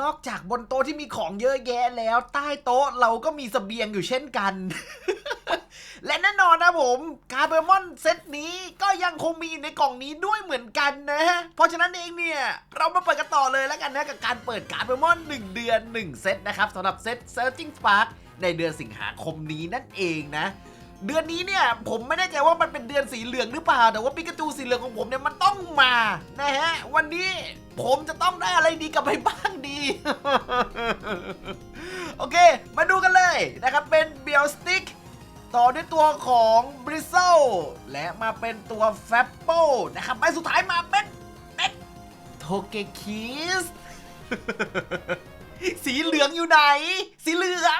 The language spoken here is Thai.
นอกจากบนโต๊ะที่มีของเยอะแยะแล้ว ใต้โต๊ะเราก็มีเสบียงอยู่เช่นกัน และแน่นอนนะผมคาร์เบอร์มอนเซตนี้ก็ยังคงมีอยู่ในกล่องนี้ด้วยเหมือนกันนะฮะ เพราะฉะนั้นเองเนี่ย เรามาเปิดกันต่อเลยแล้วกันนะ กับการเปิดคาร์เบอร์มอน 1 เดือน 1 เซตนะครับสำหรับเซต Searching Spark ในเดือนสิงหาคมนี้นั่นเองนะเดือนนี้เนี่ยผมไม่แน่ใจว่ามันเป็นเดือนสีเหลืองหรือเปล่า แต่ว่าปิกาจูสีเหลืองของผมเนี่ยมันต้องมานะฮะวันนี้ผมจะต้องได้อะไรดีกลับไปบ้างดี โอเค มาดูกันเลยนะครับ เป็นเบลสติกต่อด้วยตัวของบริโซและมาเป็นตัวแฟปโปนะครับใบสุดท้ายมาเป็นเป็นโทเกคิส สีเหลืองอยู่ไหน สีเหลือง